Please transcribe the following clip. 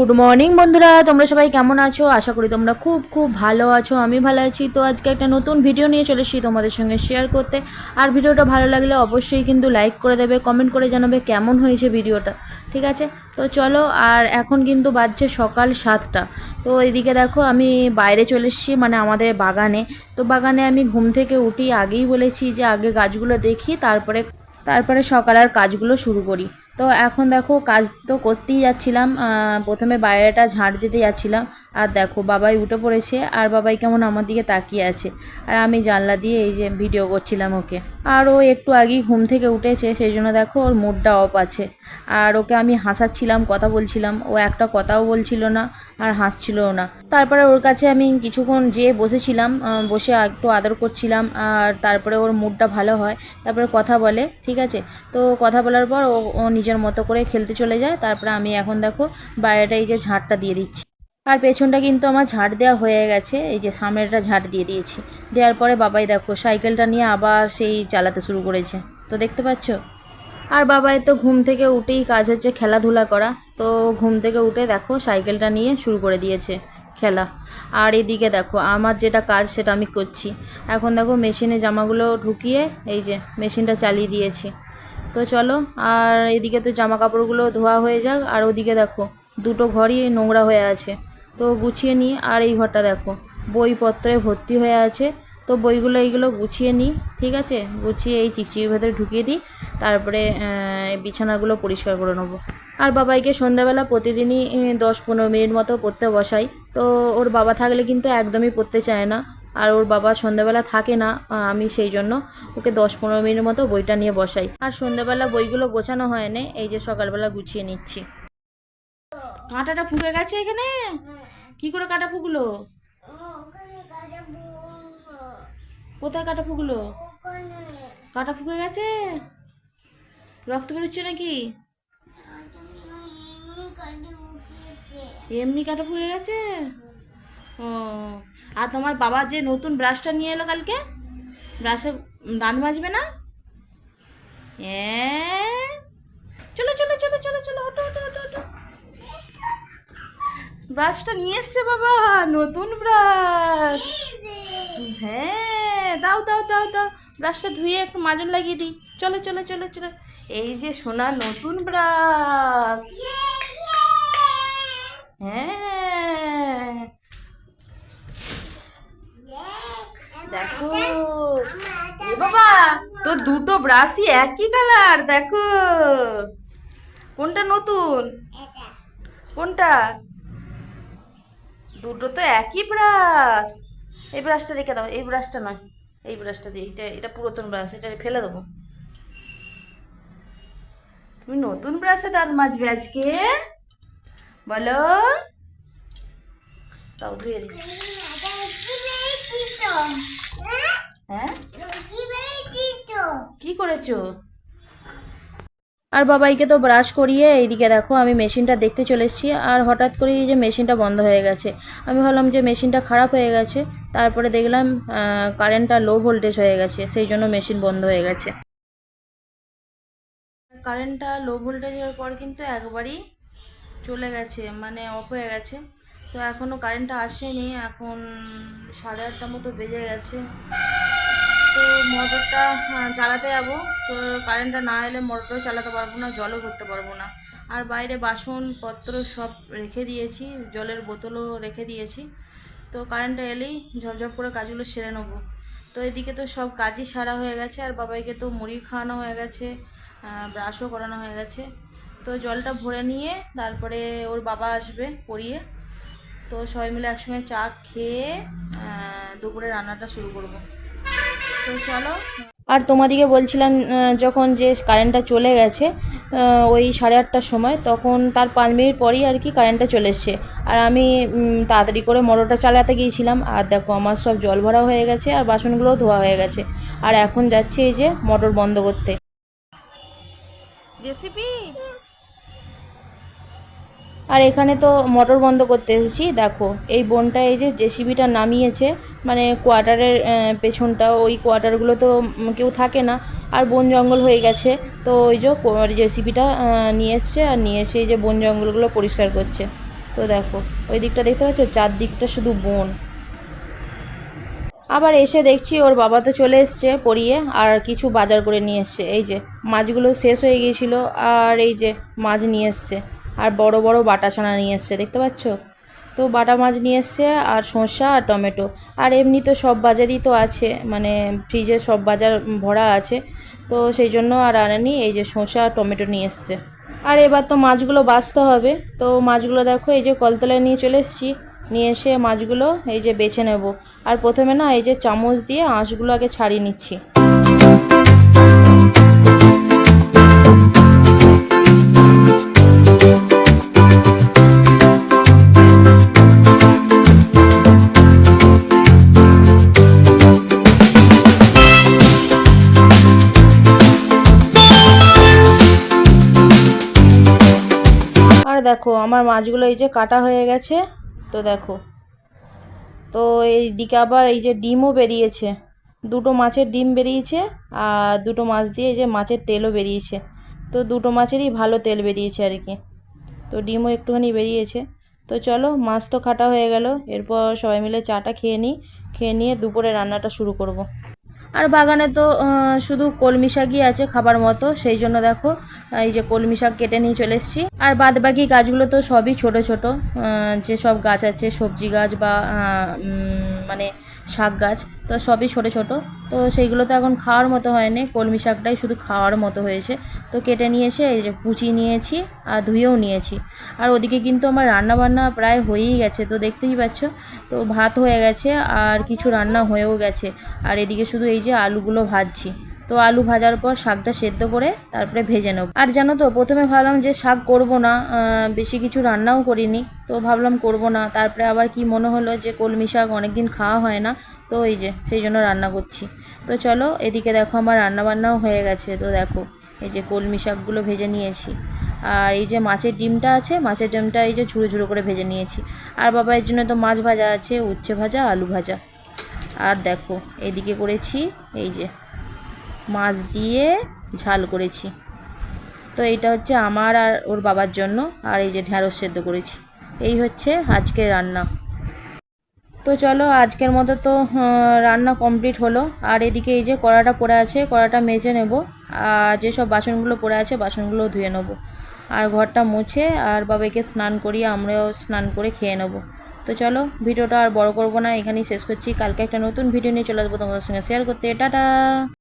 Good morning বন্ধুরা, তোমরা সবাই কেমন আছো? আশা করি তোমরা খুব খুব ভালো আছো, আমি ভালো আছি। তো আজকে একটা নতুন ভিডিও নিয়ে চলে এসেছি তোমাদের সঙ্গে শেয়ার করতে। আর ভিডিওটা ভালো লাগলে অবশ্যই কিন্তু লাইক করে দেবে কমেন্ট করে জানাবে কেমন হয়েছে ভিডিওটা। ঠিক আছে? তো চলো, আর এখন কিন্তু বাজছে সকাল সাতটা। তো এদিকে দেখো, আমি বাইরে চলে এসেছি মানে আমাদের বাগানে। তো বাগানে আমি ঘুম থেকে উঠি আগেই বলেছি যে আগে গাছগুলো দেখি, তারপরে তারপরে সকাল আর কাজগুলো শুরু করি। তো এখন দেখো কাজ তো করতেই যাচ্ছিলাম প্রথমে বাইরেটা ঝাঁট দিতে যাচ্ছিলাম। আর দেখো, বাবাই উঠে পড়েছে আর বাবাই কেমন আমার দিকে তাকিয়ে আছে। আর আমি জানলা দিয়ে এই যে ভিডিও করছিলাম ওকে। আর ও একটু আগেই ঘুম থেকে উঠেছে, সেই জন্য দেখো ওর মুডটা অফ আছে। আর ওকে আমি হাসাচ্ছিলাম, কথা বলছিলাম, ও একটা কথাও বলছিল না আর হাসছিলও না। তারপরে ওর কাছে আমি কিছুক্ষণ যেয়ে বসেছিলাম বসে একটু আদর করছিলাম আর তারপরে ওর মুডটা ভালো হয়, তারপরে কথা বলে, ঠিক আছে? তো কথা বলার পর ও নিজের মতো করে খেলতে চলে যায়, তারপরে আমি এখন দেখো বাইরেটা এই যে ঝাঁটটা দিয়ে দিচ্ছি। আর পেছনটা কিন্তু আমার ঝাড় দেওয়া হয়ে গেছে, এই যে সামনেরটা ঝাড় দিয়ে দিয়েছি। দেওয়ার পরে বাবাই দেখো, সাইকেলটা নিয়ে আবার সেই চালাতে শুরু করেছে। তো দেখতে পাচ্ছ? আর বাবাই তো ঘুম থেকে উঠেই কাজ হচ্ছে খেলাধুলা করা। তো ঘুম থেকে উঠে দেখো, সাইকেলটা নিয়ে শুরু করে দিয়েছে খেলা। আর এদিকে দেখো, আমার যেটা কাজ সেটা আমি করছি। এখন দেখো, মেশিনে জামাগুলো ঢুকিয়ে এই যে মেশিনটা চালিয়ে দিয়েছি। তো চলো, আর এদিকে তো জামা কাপড়গুলো ধোয়া হয়ে যাক। আর ওদিকে দেখো, দুটো ঘরই নোংরা হয়ে আছে। তো গুছিয়ে নিই। আর এই ঘরটা দেখো, বইপত্রে ভর্তি হয়ে আছে। তো বইগুলো এইগুলো গুছিয়ে নিই, ঠিক আছে? গুছিয়ে এই চিকচিকির ভেতরে ঢুকিয়ে দিই। তারপরে বিছানাগুলো পরিষ্কার করে নেব। আর বাবাইকে সন্ধ্যাবেলা প্রতিদিনই দশ পনেরো মিনিট মতো পড়তে বসাই। তো ওর বাবা থাকলে কিন্তু একদমই পড়তে চায় না। আর ওর বাবা সন্ধ্যাবেলা থাকে না আমি সেই জন্য ওকে দশ পনেরো মিনিট মতো বইটা নিয়ে বসাই। আর সন্ধ্যাবেলা বইগুলো গোছানো হয় না এই যে সকালবেলা গুছিয়ে নিচ্ছি। কাঁটাটা ফুকে গেছে এখানে? কি করে কাটা ফুকলো? কোথায় কাটা ফুকলো? কাটা ফুকে গেছে? রক্ত বেরোচ্ছে নাকি? এমনি কাটা ফুকে গেছে? ও আর তোমার বাবা যে নতুন ব্রাশটা নিয়ে এলো কালকে? ব্রাশে দাঁত মাজবে না? এ চলো চলো চলো চলো চলো ওটো ওটো ওটো ওটো ব্রাশটা নিয়ে এসছে বাবা নতুন ব্রাশ হ্যাঁ দাও দাও দাও দাও। ব্রাশটা ধুয়ে একটু মাজন লাগিয়ে দিই। চলো চলো চলো চলো। এই যে সোনা নতুন ব্রাশ হ্যাঁ। দেখো। এ বাবা তো দুটো ব্রাশই একই কালার দেখো। কোনটা নতুন? কোনটা? দুটো তো একই ব্রাশ এই ব্রাশটা রেখে দাও এই ব্রাশটা নয়। এই ব্রাশটা দিয়ে এটা এটা পুরাতন ব্রাশ এটা ফেলে দেবো। তুমি নতুন ব্রাশে দাঁত মাজবে আজকে? বলো। তাও ধুয়ে দিই। হ্যাঁ? কি করেছ? আর বাবাইকে তো ব্রাশ করিয়ে এইদিকে দেখো, আমি মেশিনটা দেখতে চলে এসেছি। আর হঠাৎ করে এই যে মেশিনটা বন্ধ হয়ে গেছে। আমি ভাবলাম যে মেশিনটা খারাপ হয়ে গেছে, তারপরে দেখলাম কারেন্টটা লো ভোল্টেজ হয়ে গেছে, সেই জন্য মেশিন বন্ধ হয়ে গেছে। কারেন্টটা লো ভোল্টেজ হওয়ার পর কিন্তু একবারই চলে গেছে মানে অফ হয়ে গেছে। তো এখনও কারেন্টটা আসেনি, এখন সাড়ে আটটা মতো বেজে গেছে। মোটরটা চালাতে যাব। তো কারেন্টটা না এলে মোটরও চালাতে পারব না, জলও করতে পারব না। আর বাইরে বাসনপত্র সব রেখে দিয়েছি, জলের বোতলও রেখে দিয়েছি। তো কারেন্টটা এলেই ঝপঝপ করে কাজগুলো সেরে নেব। তো এদিকে তো সব কাজই সারা হয়ে গেছে, আর বাবাইকে তো মুড়ি খাওয়ানো হয়ে গেছে ব্রাশও করানো হয়ে গেছে। তো জলটা ভরে নিয়ে তারপরে ওর বাবা আসবে পরিয়ে তো সবাই মিলে একসঙ্গে চা খেয়ে দুপুরে রান্নাটা শুরু করব। তো চলো। আর তোমাদিকে বলছিলাম যখন যে কারেন্টটা চলে গেছে ওই সাড়ে আটটার সময় তখন তার পাঁচ মিনিট পরেই আর কি কারেন্টটা চলে এসছে। আর আমি তাড়াতাড়ি করে মোটরটা চালাতে গিয়েছিলাম। আর দেখো আমার সব জল ভরা হয়ে গেছে আর বাসনগুলোও ধোয়া হয়ে গেছে। আর এখন যাচ্ছে এই যে মোটর বন্ধ করতে। জেসিপি? আর এখানে তো মোটর বন্ধ করতে এসেছি দেখো। এই বোনটা এই যে জেসিবিটা নামিয়েছে মানে কোয়ার্টারের পেছনটা, ওই কোয়ার্টারগুলো তো কেউ থাকে না। আর বন জঙ্গল হয়ে গেছে। তো ওই যে জেসিবিটা নিয়ে এসছে আর নিয়ে এসে এই যে বন জঙ্গলগুলো পরিষ্কার করছে। তো দেখো, ওই দিকটা দেখতে পাচ্ছ? চারদিকটা শুধু বন। আবার এসে দেখছি ওর বাবা তো চলে এসছে পড়িয়ে, আর কিছু বাজার করে নিয়ে এসছে। এই যে, মাছগুলো শেষ হয়ে গিয়েছিল, আর এই যে মাছ নিয়ে এসছে। আর বড় বড় বাটা ছানা নিয়ে এসছে, দেখতে পাচ্ছ? তো বাটা মাছ নিয়ে এসছে আর শসা আর টমেটো। আর এমনি তো সব বাজারই তো আছে মানে ফ্রিজে সব বাজার ভরা আছে। তো সেই জন্য আর আনেনি এই যে শসা আর টমেটো নিয়ে এসছে। আর এবার তো মাছগুলো বাছতে হবে। তো মাছগুলো দেখো, এই যে কলতলায় নিয়ে চলে এসেছি। নিয়ে এসে মাছগুলো এই যে বেছে নেব। আর প্রথমে না এই যে চামচ দিয়ে আঁশগুলো আগে ছাড়িয়ে নিচ্ছি। দেখো, আমার মাছগুলো এই যে কাটা হয়ে গেছে, তো দেখো। তো এই দিকে আবার এই যে ডিমও বেরিয়েছে। দুটো মাছের ডিম বেরিয়েছে আর দুটো মাছ দিয়ে এই যে মাছের তেলও বেরিয়েছে। তো দুটো মাছেরই ভালো তেল বেরিয়েছে আর কি। তো ডিমও একটুখানি বেরিয়েছে। তো চলো, মাছ তো কাটা হয়ে গেল। এরপর সবাই মিলে চাটা খেয়ে নিই। খেয়ে নিয়ে দুপুরে রান্নাটা শুরু করব। আর বাগানে তো শুধু কলমি শাকই আছে খাবার মতো, সেই জন্য দেখো এই যে কলমি শাক কেটে নিয়ে চলে এসেছি। আর বাদ বাকি গাছগুলো তো সবই ছোট ছোট যেসব গাছ আছে, সবজি গাছ বা মানে শাক গাছ, তো সবই ছোটো ছোটো। তো সেইগুলো তো এখন খাওয়ার মতো হয়নি, কলমি শাকটাই শুধু খাওয়ার মতো হয়েছে। তো কেটে নিয়ে এসে এই যে কুচি নিয়েছি আর ধুয়েও নিয়েছি। আর ওদিকে কিন্তু আমার রান্না বান্না প্রায় হয়েই গেছে, তো দেখতেই পাচ্ছ। তো ভাত হয়ে গেছে আর কিছু রান্না হয়েও গেছে। আর এদিকে শুধু এই যে আলুগুলো ভাজছি। তো আলু ভাজার পর শাকটা সেদ্ধ করে তারপরে ভেজে নেব। আর জানো তো, প্রথমে ভাবলাম যে শাক করব না বেশি কিছু রান্নাও করিনি, তো ভাবলাম করব না। তারপরে আবার কি মনে হলো যে কলমি শাক অনেকদিন খাওয়া হয় না, তো এই যে সেই জন্য রান্না করছি। তো চলো, এদিকে দেখো আমার রান্না বান্নাও হয়ে গেছে। তো দেখো, এই যে কলমি শাকগুলো ভেজে নিয়েছি। আর এই যে মাছের ডিমটা আছে, মাছের ডিমটা এই যে ঝুড়ো ঝুড়ো করে ভেজে নিয়েছি। আর বাবা, এর জন্য তো মাছ ভাজা আছে, উচ্ছে ভাজা, আলু ভাজা। আর দেখো, এদিকে করেছি, এই যে মাছ দিয়ে ঝাল করেছি। তো এইটা হচ্ছে আমার আর ওর বাবার জন্য, আর এই যে ঢ্যাঁড়স সেদ্ধ করেছি। এই হচ্ছে আজকের রান্না। তো চলো, আজকের মতো তো রান্না কমপ্লিট হলো। আর এদিকে এই যে কড়াটা পড়ে আছে, কড়াটা মেজে নেব। আর যেসব বাসনগুলো পড়ে আছে বাসনগুলো ধুয়ে নেব। আর ঘরটা মুছে, আর বাবাকে স্নান করিয়ে আমরাও স্নান করে খেয়ে নেব। তো চলো, ভিডিওটা আর বড় করব না, এখানেই শেষ করছি। কালকে একটা নতুন ভিডিও নিয়ে চলে আসব তোমাদের সঙ্গে। শেয়ার করতে, টাটা!